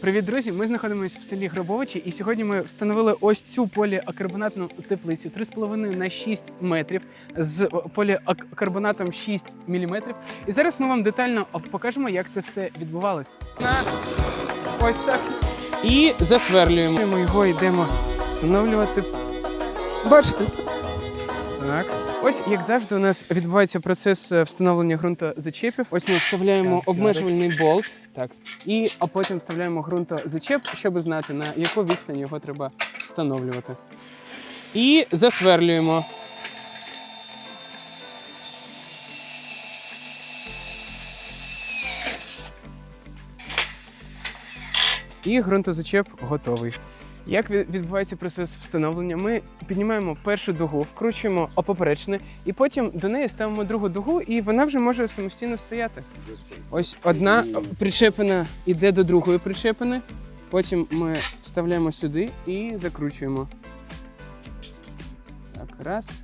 Привіт, друзі! Ми знаходимося в селі Гробовичі, і сьогодні ми встановили ось цю поліакарбонатну теплицю 3,5 на 6 метрів з поліакарбонатом 6 міліметрів. І зараз ми вам детально покажемо, як це все відбувалось. Ось так. І засверлюємо. Ми його йдемо встановлювати. Бачите? Так. Ось як завжди, у нас відбувається процес е, встановлення ґрунтозачепів. Ось ми вставляємо Так, обмежувальний болт, так, і а потім вставляємо ґрунтозачеп, щоб знати, на яку відстань його треба встановлювати. І засверлюємо. І ґрунтозачеп готовий. Як відбувається процес встановлення? Ми піднімаємо першу дугу, вкручуємо опоперечне, і потім до неї ставимо другу дугу, і вона вже може самостійно стояти. Ось одна причепина йде до другої причепини. Потім ми вставляємо сюди і закручуємо. Так, раз.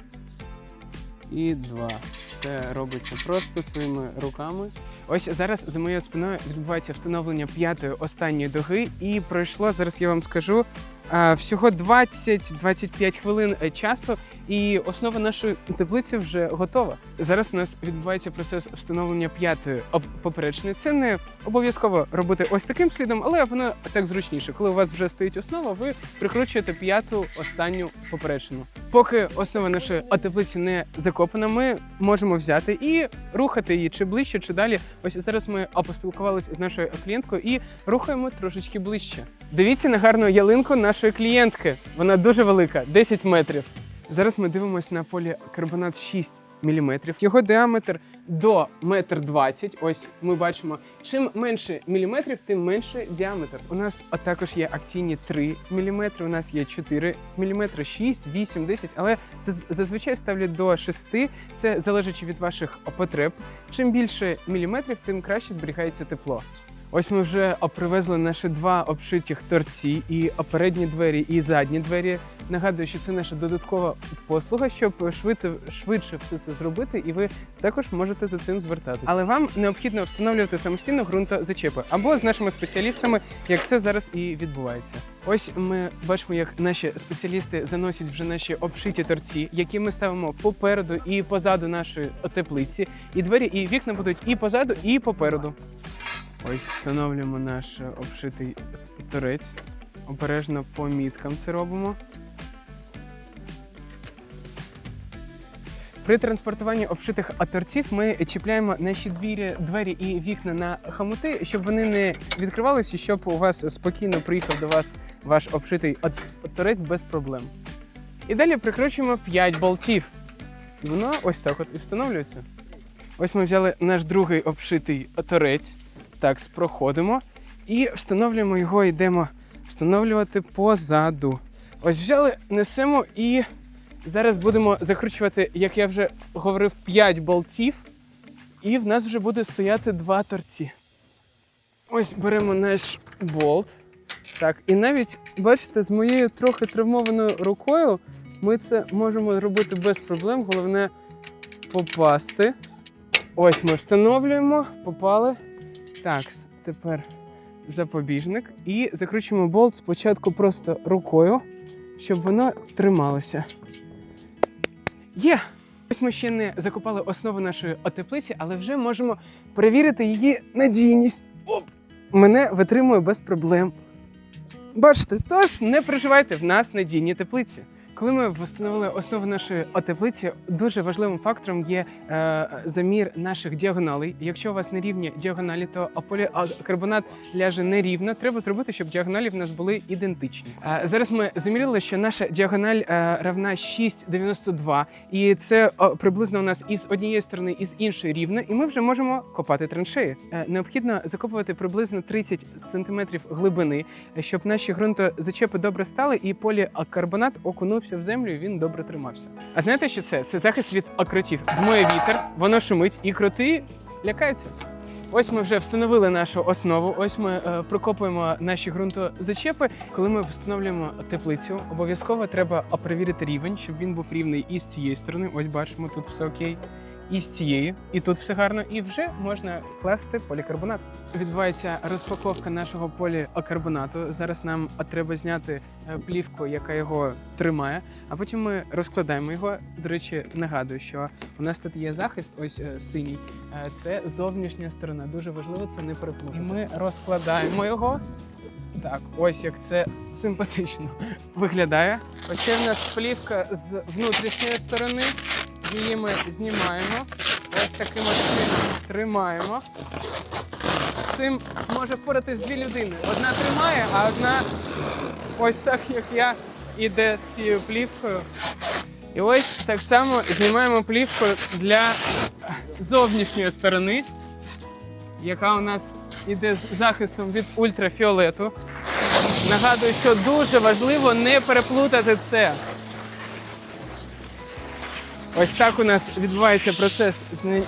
І два. Це робиться просто своїми руками. Ось зараз за моєю спиною відбувається встановлення п'ятої останньої дуги, і пройшло зараз. Я вам скажу а, всього 20-25 хвилин е, часу, і основа нашої теплиці вже готова. Зараз у нас відбувається процес встановлення п'ятої поперечної. Це не обов'язково робити ось таким слідом, але воно так зручніше. Коли у вас вже стоїть основа, ви прикручуєте п'яту останню поперечину. Поки основа нашої теплиці не закопана, ми можемо взяти і рухати її чи ближче, чи далі. Ось зараз ми поспілкувалися з нашою клієнткою і рухаємо трошечки ближче. Дивіться на гарну ялинку нашої клієнтки. Вона дуже велика, 10 метрів. Зараз ми дивимося на полі карбонат 6 мм. Його діаметр до 1,20 м. Ось ми бачимо, чим менше міліметрів, тим менше діаметр. У нас також є акційні 3 мм, у нас є 4 мм, 6, 8, 10, але це зазвичай ставлять до 6, це залежить від ваших потреб. Чим більше міліметрів, тим краще зберігається тепло. Ось ми вже привезли наші два обшитих торці, і передні двері, і задні двері. Нагадую, що це наша додаткова послуга, щоб швидше, швидше все це зробити, і ви також можете за цим звертатися. Але вам необхідно встановлювати самостійно ґрунтозачепи або з нашими спеціалістами, як це зараз і відбувається. Ось ми бачимо, як наші спеціалісти заносять вже наші обшиті торці, які ми ставимо попереду і позаду нашої теплиці. І двері, і вікна будуть і позаду, і попереду. Ось встановлюємо наш обшитий торець. Обережно по міткам це робимо. При транспортуванні обшитих торців ми чіпляємо наші двері, двері і вікна на хамути, щоб вони не відкривалися, щоб у вас спокійно приїхав до вас ваш обшитий торець без проблем. І далі прикручуємо 5 болтів. Воно ось так от і встановлюється. Ось ми взяли наш другий обшитий торець. Так, проходимо і встановлюємо його, йдемо встановлювати позаду. Ось взяли, несемо і зараз будемо закручувати, як я вже говорив, 5 болтів, і в нас вже буде стояти два торці. Ось беремо наш болт. Так, і навіть, бачите, з моєю трохи травмованою рукою ми це можемо робити без проблем. Головне попасти. Ось ми встановлюємо, попали. Так, тепер запобіжник. І закручуємо болт спочатку просто рукою, щоб воно трималося. Є! Ось ми ще не закопали основу нашої отеплиці, але вже можемо перевірити її надійність. Оп! Мене витримує без проблем. Бачите, тож не переживайте, в нас надійні теплиці. Коли ми встановили основу нашої отеплиці, дуже важливим фактором є е, замір наших діагоналей. Якщо у вас не рівні діагоналі, то полікарбонат ляже нерівно. Треба зробити, щоб діагоналі в нас були ідентичні. Е, зараз ми заміряли, що наша діагональ е, равна 6,92, і це о, приблизно у нас із однієї сторони, і з іншої рівно, і ми вже можемо копати траншеї. Е, необхідно закопувати приблизно 30 см глибини, щоб наші ґрунтозачепи добре стали, і полікарбонат окунувся в землю, і він добре тримався. А знаєте, що це? Це захист від окротів. Дмує вітер, воно шумить, і кроти лякаються. Ось ми вже встановили нашу основу. Ось ми е, прокопуємо наші ґрунтозачепи. Коли ми встановлюємо теплицю, обов'язково треба перевірити рівень, щоб він був рівний і з цієї сторони. Ось бачимо, тут все окей. І з цієї, і тут все гарно, і вже можна класти полікарбонат. Відбувається розпаковка нашого поліокарбонату. Зараз нам треба зняти е, плівку, яка його тримає, а потім ми розкладаємо його. До речі, нагадую, що у нас тут є захист, ось е, синій. Е, Це зовнішня сторона. Дуже важливо це не переплутати. І ми розкладаємо його. Так, ось як це симпатично виглядає. Ось це в нас плівка з внутрішньої сторони. Її ми знімаємо. Ось таким чином тримаємо. Цим може впоратись дві людини. Одна тримає, а одна ось так, як я, іде з цією плівкою. І ось так само знімаємо плівку для зовнішньої сторони, яка у нас іде з захистом від ультрафіолету. Нагадую, що дуже важливо не переплутати це. Ось так у нас відбувається процес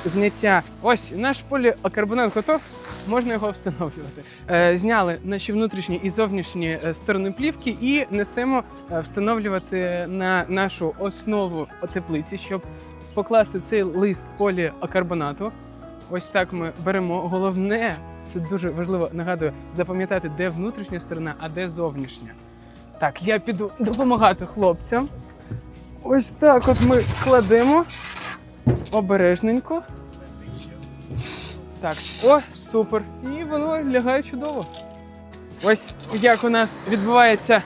зняття. Ось наш поліокарбонат готов, можна його встановлювати. Е, зняли наші внутрішні і зовнішні е, сторони плівки і несемо е, встановлювати на нашу основу теплиці, щоб покласти цей лист поліокарбонату. Ось так ми беремо. Головне, це дуже важливо, нагадую, запам'ятати, де внутрішня сторона, а де зовнішня. Так, я піду допомагати хлопцям. Ось так от ми кладемо обережненько. Так, о, супер. І воно лягає чудово. Ось як у нас відбувається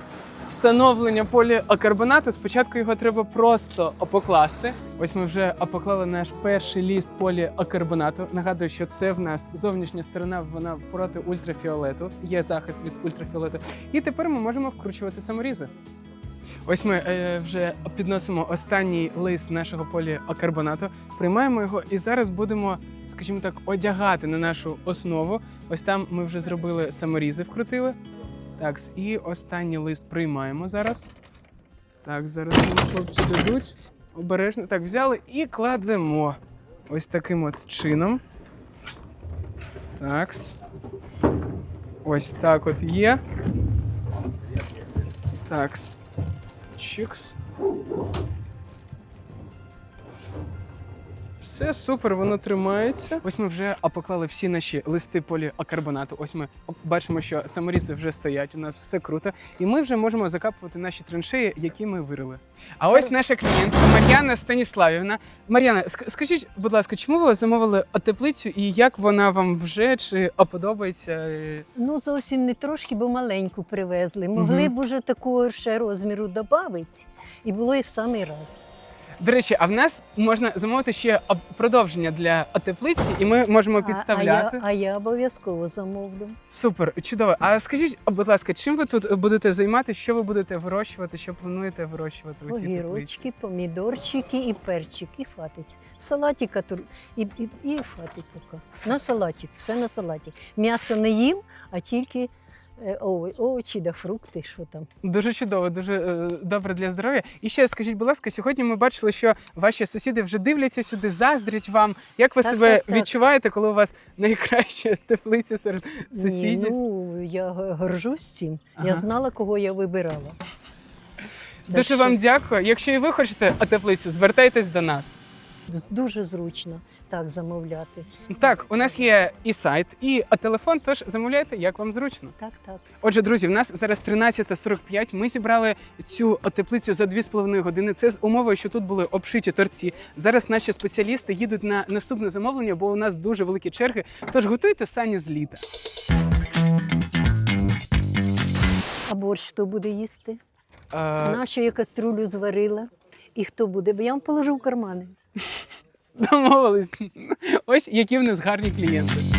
встановлення поліокарбонату. Спочатку його треба просто покласти. Ось ми вже поклали наш перший ліст поліокарбонату. Нагадую, що це в нас зовнішня сторона, вона проти ультрафіолету. Є захист від ультрафіолету. І тепер ми можемо вкручувати саморізи. Ось ми е, вже підносимо останній лист нашого поліокарбонату, приймаємо його і зараз будемо, скажімо так, одягати на нашу основу. Ось там ми вже зробили саморізи, вкрутили. Так, і останній лист приймаємо зараз. Так, зараз нам хлопці дадуть. Обережно. Так, взяли і кладемо. Ось таким от чином. Так. Ось так от є. Так. Чикс. Все супер, воно тримається. Ось ми вже поклали всі наші листи поліокарбонату. Ось ми бачимо, що саморізи вже стоять. У нас все круто. І ми вже можемо закапувати наші траншеї, які ми вирили. А ось наша клієнтка Мар'яна Станіславівна. Мар'яна, ск- скажіть, будь ласка, чому ви замовили теплицю і як вона вам вже чи подобається? Ну, зовсім не трошки, бо маленьку привезли. Могли Мгм. б уже такого ще розміру додати, і було і в самий раз. До речі, а в нас можна замовити ще продовження для теплиці, і ми можемо підставляти. А, я, а я обов'язково замовлю. Супер, чудово. А скажіть, будь ласка, чим ви тут будете займатися? Що ви будете вирощувати? Що плануєте вирощувати у цій теплиці? Огірочки, помідорчики і перчик, і фатить. Салатика тур- і, і, і фатить. На салатик, все на салаті. М'ясо не їм, а тільки овочі да фрукти, що там. Дуже чудово, дуже е, добре для здоров'я. І ще скажіть, будь ласка, сьогодні ми бачили, що ваші сусіди вже дивляться сюди, заздрять вам. Як ви Так, себе так, так. відчуваєте, коли у вас найкраща теплиця серед сусідів? Ні, ну, я горжусь цим. Ага. Я знала, кого я вибирала. Дуже так вам що- дякую. Якщо і ви хочете теплицю, звертайтесь до нас. Дуже зручно так замовляти. Так, у нас є і сайт, і телефон. Тож замовляйте, як вам зручно. Так, так. Отже, друзі, в нас зараз 13.45. Ми зібрали цю теплицю за 2,5 години. Це з умовою, що тут були обшиті торці. Зараз наші спеціалісти їдуть на наступне замовлення, бо у нас дуже великі черги. Тож готуйте сані з літа. А борщ хто буде їсти? Е, Нашу я каструлю зварила. І хто буде? Бо я вам положу в кармани. Домовились. Ось які в нас гарні клієнти.